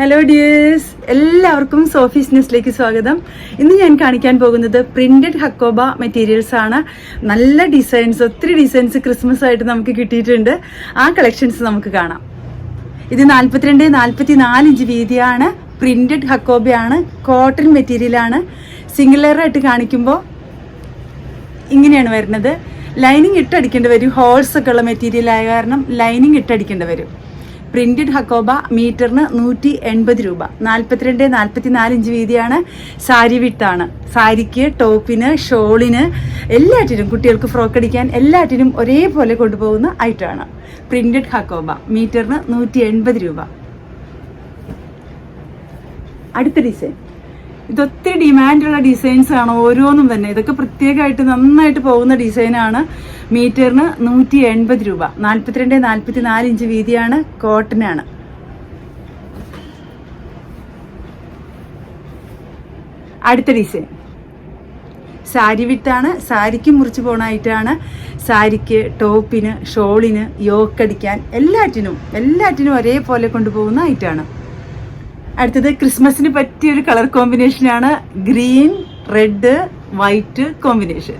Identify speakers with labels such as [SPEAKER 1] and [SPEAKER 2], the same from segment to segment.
[SPEAKER 1] Hello dears എല്ലാവർക്കും Sophie's ന്യൂസിലേക്ക് സ്വാഗതം. ഇന്ന് ഞാൻ കാണിക്കാൻ പോകുന്നത് പ്രിന്റഡ് ഹക്കോബ മെറ്റീരിയൽസ് ആണ്. നല്ല ഡിസൈൻസ് ഒത്തിരി ഡിസൈൻസ് ക്രിസ്മസ് ആയിട്ട് നമുക്ക് കിട്ടിയിട്ടുണ്ട്. ആ കളക്ഷൻസ് നമുക്ക് കാണാം. ഇത് നാൽപ്പത്തിരണ്ട് നാൽപ്പത്തി നാല് ഇഞ്ച് വീതിയാണ് പ്രിന്റഡ് ഹക്കോബയാണ് കോട്ടൺ മെറ്റീരിയലാണ് സിംഗിൾ ലെയർ ആയിട്ട് കാണിക്കുമ്പോൾ ഇങ്ങനെയാണ് വരുന്നത്. ലൈനിങ് ഇട്ടടിക്കേണ്ടി വരും. ഹോൾസ് ഒക്കെ ഉള്ള മെറ്റീരിയൽ ആയ കാരണം ലൈനിങ് ഇട്ടടിക്കേണ്ടി വരും. പ്രിന്റഡ് ഹക്കോബ മീറ്ററിന് നൂറ്റി എൺപത് രൂപ. നാൽപ്പത്തിരണ്ട് നാൽപ്പത്തി നാല് ഇഞ്ച് വീതിയാണ് സാരി വിട്ടാണ്. സാരിക്ക് ടോപ്പിന് ഷോളിന് എല്ലാറ്റിനും കുട്ടികൾക്ക് ഫ്രോക്ക് അടിക്കാൻ എല്ലാറ്റിനും ഒരേപോലെ കൊണ്ടുപോകുന്ന ഐറ്റമാണ്. പ്രിന്റഡ് ഹക്കോബ മീറ്ററിന് നൂറ്റി എൺപത് രൂപ. അടുത്ത ഡിസൈൻ. ഇതൊത്തിരി ഡിമാൻഡുള്ള ഡിസൈൻസ് ആണ് ഓരോന്നും തന്നെ. ഇതൊക്കെ പ്രത്യേകമായിട്ട് നന്നായിട്ട് പോകുന്ന ഡിസൈനാണ് മീറ്ററിന് നൂറ്റി എൺപത് രൂപ. നാൽപ്പത്തിരണ്ട് നാൽപ്പത്തി നാല് ഇഞ്ച് വീതിയാണ് കോട്ടനാണ്. അടുത്ത ഡിസൈൻ സാരി വിട്ടാണ് സാരിക്ക് മുറിച്ച് പോണായിട്ടാണ് സാരിക്ക് ടോപ്പിന് ഷോളിന് യോക്കടിക്കാൻ എല്ലാറ്റിനും എല്ലാറ്റിനും ഒരേപോലെ കൊണ്ടുപോകുന്ന ഐറ്റാണ്. അടുത്തത് ക്രിസ്മസിന് പറ്റിയ ഒരു കളർ കോമ്പിനേഷനാണ് ഗ്രീൻ റെഡ് വൈറ്റ് കോമ്പിനേഷൻ.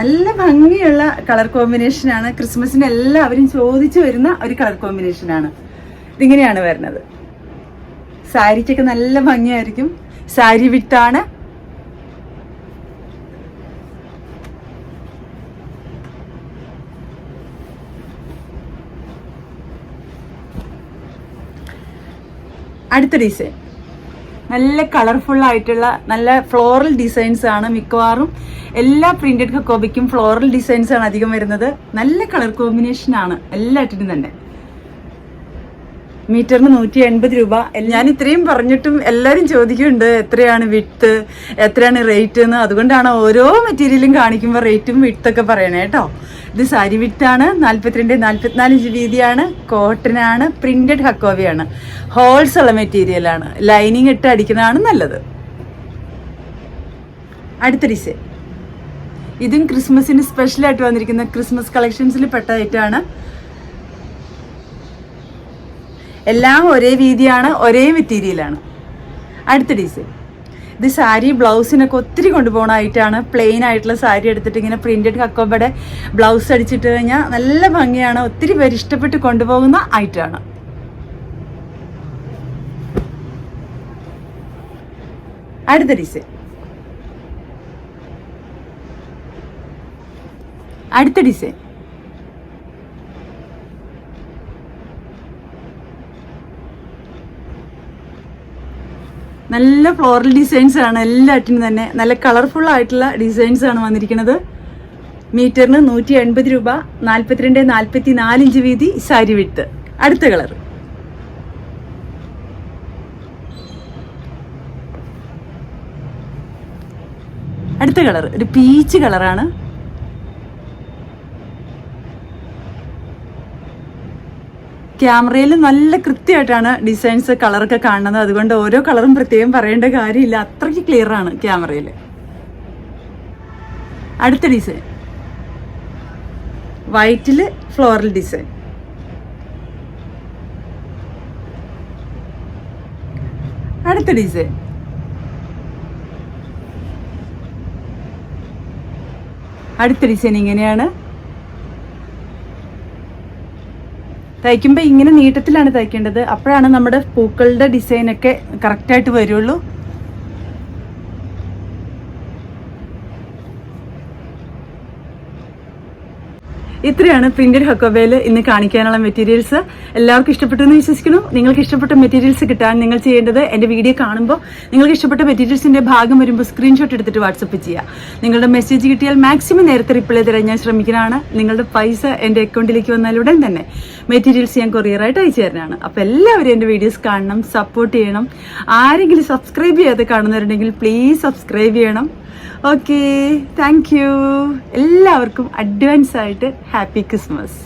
[SPEAKER 1] നല്ല ഭംഗിയുള്ള കളർ കോമ്പിനേഷനാണ് ക്രിസ്മസിന് എല്ലാവരും ചോദിച്ചു വരുന്ന ഒരു കളർ കോമ്പിനേഷനാണ് ഇതിങ്ങനെയാണ് വരുന്നത്. സാരിക്കൊക്കെ നല്ല ഭംഗിയായിരിക്കും. സാരി വിട്ടാണ്. അടുത്ത ഡിസൈൻ നല്ല കളർഫുൾ ആയിട്ടുള്ള നല്ല ഫ്ലോറൽ ഡിസൈൻസ് ആണ് മിക്കവാറും. എല്ലാ പ്രിന്റഡ് കക്കോബിക്കും ഫ്ലോറൽ ഡിസൈൻസ് ആണ് അധികം വരുന്നത്. നല്ല കളർ കോമ്പിനേഷൻ ആണ് എല്ലാറ്റിനും തന്നെ. മീറ്ററിന് നൂറ്റി എൺപത് രൂപ ഞാൻ ഇത്രയും പറഞ്ഞിട്ടും എല്ലാവരും ചോദിക്കുന്നുണ്ട് എത്രയാണ് വിട്ട് എത്രയാണ് റേറ്റ് എന്ന്. അതുകൊണ്ടാണ് ഓരോ മെറ്റീരിയലും കാണിക്കുമ്പോൾ റേറ്റും വിട്ടൊക്കെ പറയണേ കേട്ടോ. ഇത് സാരി വിട്ടാണ് നാൽപ്പത്തിരണ്ട് നാൽപ്പത്തിനാല് ഇഞ്ച് വീതിയാണ് കോട്ടനാണ് പ്രിന്റഡ് ഹക്കോവയാണ്. ഹോൾസ് ഉള്ള മെറ്റീരിയലാണ് ലൈനിങ് ഇട്ട് അടിക്കുന്നതാണ് നല്ലത്. അടുത്ത ഡിസൈൻ ഇതും ക്രിസ്മസിന് സ്പെഷ്യലായിട്ട് വന്നിരിക്കുന്ന ക്രിസ്മസ് കളക്ഷൻസിൽ പെട്ട ഐറ്റമാണ് എല്ലാം ഒരേ വീതിയാണ് ഒരേ മെറ്റീരിയലാണ്. അടുത്ത ഡിസൈൻ ഇത് സാരി ബ്ലൗസിനൊക്കെ ഒത്തിരി കൊണ്ടുപോകണമായിട്ടാണ് പ്ലെയിൻ ആയിട്ടുള്ള സാരി എടുത്തിട്ട് ഇങ്ങനെ പ്രിന്റഡ് കക്കോബയുടെ ബ്ലൗസ് അടിച്ചിട്ട് കഴിഞ്ഞാൽ നല്ല ഭംഗിയാണ് ഒത്തിരി പേര് ഇഷ്ടപ്പെട്ട് കൊണ്ടുപോകുന്ന ഐറ്റമാണ്. അടുത്ത ഡിസൈൻ അടുത്ത ഡിസൈൻ നല്ല ഫ്ലോറൽ ഡിസൈൻസ് ആണ് എല്ലാറ്റിനും തന്നെ. നല്ല കളർഫുൾ ആയിട്ടുള്ള ഡിസൈൻസ് ആണ് വന്നിരിക്കുന്നത്. മീറ്ററിന് നൂറ്റി എൺപത് രൂപ നാൽപ്പത്തിരണ്ട് നാൽപ്പത്തി നാലിഞ്ച് വീതി സാരി വിട്ട് അടുത്ത കളർ. അടുത്ത കളർ. ഒരു പീച്ച് കളറാണ്. ക്യാമറയിൽ നല്ല കൃത്യമായിട്ടാണ് ഡിസൈൻസ് കളറൊക്കെ കാണുന്നത്. അതുകൊണ്ട് ഓരോ കളറും പ്രത്യേകം പറയേണ്ട കാര്യമില്ല. അത്രയ്ക്ക് ക്ലിയർ ആണ് ക്യാമറയിൽ. അടുത്ത ഡിസൈൻ വൈറ്റിൽ ഫ്ലോറൽ ഡിസൈൻ അടുത്ത ഡിസൈൻ അടുത്ത ഡിസൈൻ ഇങ്ങനെയാണ്. തയ്ക്കുമ്പോൾ ഇങ്ങനെ നീട്ടത്തിലാണ് തയ്ക്കേണ്ടത്. അപ്പോഴാണ് നമ്മുടെ പൂക്കളുടെ ഡിസൈനൊക്കെ കറക്റ്റായിട്ട് വരുള്ളൂ. ഇത്രയാണ് പ്രിന്റഡ് ഹക്കോബയിൽ ഇന്ന് കാണിക്കാനുള്ള മെറ്റീരിയൽസ് എല്ലാവർക്കും ഇഷ്ടപ്പെട്ടു എന്ന് വിശ്വസിക്കുന്നു. നിങ്ങൾക്ക് ഇഷ്ടപ്പെട്ട മെറ്റീരിയൽസ് കിട്ടാൻ നിങ്ങൾ ചെയ്യേണ്ടത് എന്റെ വീഡിയോ കാണുമ്പോൾ നിങ്ങൾക്ക് ഇഷ്ടപ്പെട്ട മെറ്റീരിയൽസിന്റെ ഭാഗം വരുമ്പോൾ സ്ക്രീൻഷോട്ട് എടുത്തിട്ട് വാട്സപ്പ് ചെയ്യുക. നിങ്ങളുടെ മെസ്സേജ് കിട്ടിയാൽ മാക്സിമം നേരത്തെ റിപ്ലൈ തരാൻ ഞാൻ ശ്രമിക്കുന്നതാണ്. നിങ്ങളുടെ പൈസ എന്റെ അക്കൗണ്ടിലേക്ക് വന്നാലുടൻ തന്നെ മെറ്റീരിയൽസ് ഞാൻ കൊറിയറായിട്ട് അയച്ചു തരാനാണ് അപ്പോൾ എല്ലാവരും എന്റെ വീഡിയോസ് കാണണം സപ്പോർട്ട് ചെയ്യണം. ആരെങ്കിലും സബ്സ്ക്രൈബ് ചെയ്യാതെ കാണുന്നവരുണ്ടെങ്കിൽ പ്ലീസ് സബ്സ്ക്രൈബ് ചെയ്യണം. ഓക്കെ താങ്ക് യു എല്ലാവർക്കും അഡ്വാൻസ് ആയിട്ട് ഹാപ്പി ക്രിസ്മസ്